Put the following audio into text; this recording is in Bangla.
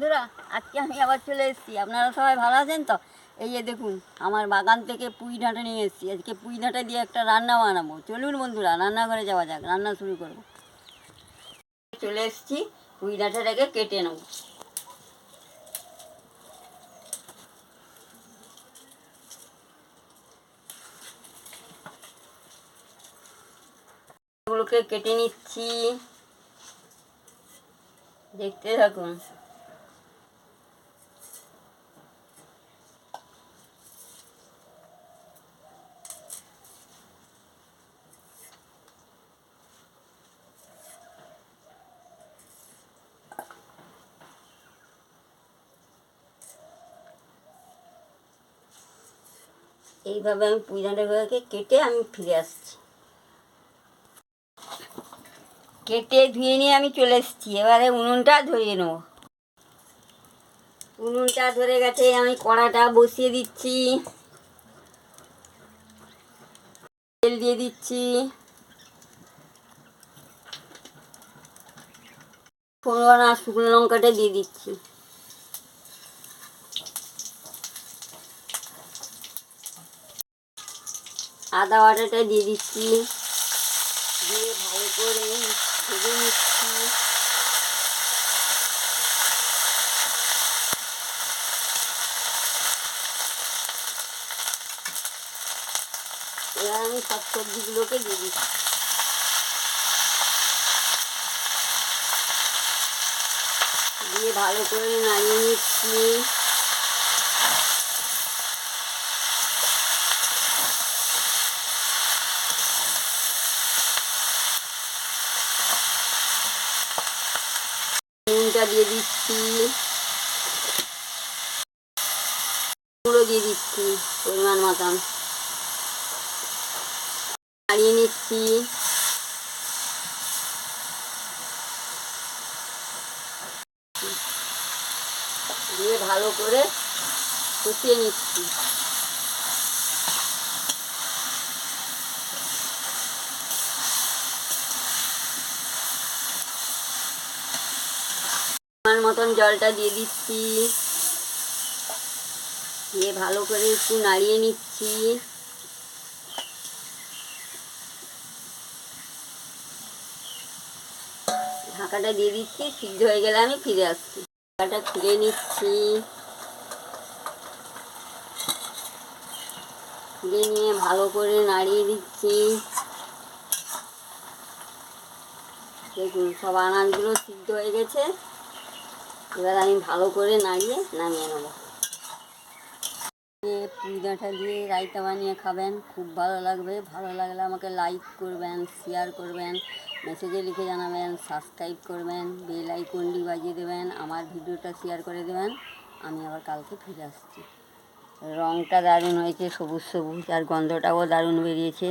বন্ধুরা, আজকে আমি আবার চলে এসেছি। আপনারা সবাই ভালো আছেন তো? এই যে দেখুন, আমার বাগান থেকে পুঁই ডাঁটা নিয়ে এসেছি। আজকে পুঁই ডাঁটা দিয়ে একটা রান্না বানাবো। চলুন বন্ধুরা, রান্নাঘরে যাওয়া যাক। রান্না শুরু করব। চলে এসেছি, পুঁই ডাঁটাটাকে কেটে নেব। কেটে নিচ্ছি। দেখতে থাকুন। এইভাবে আমি পুঁই ডাঁটাগুলোকে কেটে আমি ফিরে আসছি। কেটে ধুয়ে নিয়ে আমি চলে এসেছি। এবারে উনুনটা ধরিয়ে নেব। উনুনটা ধরে গেছে, আমি কড়াটা বসিয়ে দিচ্ছি। তেল দিয়ে দিচ্ছি। ফোড়ন আর শুকনো লঙ্কাটা দিয়ে দিচ্ছি। আদা বাটাটা দিয়ে দিচ্ছি। দিয়ে ভালো করে ভেজে নিচ্ছি। এবার আমি সব সবজিগুলোকে দিয়ে দিচ্ছি। দিয়ে ভালো করে নাড়িয়ে নিচ্ছি। নুনটা দিয়ে দিচ্ছি। গুঁড়ো দিয়ে দিচ্ছি পরিমাণ মতন নাড়িয়ে নিচ্ছি। দিয়ে ভালো করে কষিয়ে নিচ্ছি। পরিমাণ মতন জলটা দিয়ে দিচ্ছি। দিয়ে ভালো করে একটু নাড়িয়ে নিচ্ছি। ঢাকাটা দিয়ে দিচ্ছি, সিদ্ধ হয়ে গেলে আমি ফিরে আসছি। ঢাকাটা ফিরে নিচ্ছি। ফিরে নিয়ে ভালো করে নাড়িয়ে দিচ্ছি। দেখুন, সব আনাজগুলো সিদ্ধ হয়ে গেছে। এবার আমি ভালো করে নাড়িয়ে নামিয়ে নেব। পুঁই ডাঁটা দিয়ে রায়তা বানিয়ে খাবেন, খুব ভালো লাগবে। ভালো লাগলে আমাকে লাইক করবেন শেয়ার করবেন মেসেজে লিখে জানাবেন সাবস্ক্রাইব করবেন বেল আইকনটি বাজিয়ে দেবেন, আমার ভিডিওটা শেয়ার করে দেবেন। আমি আবার কালকে ফিরে আসছি। রঙটা দারুণ হয়েছে, সবুজ সবুজ, আর গন্ধটাও দারুণ বেরিয়েছে।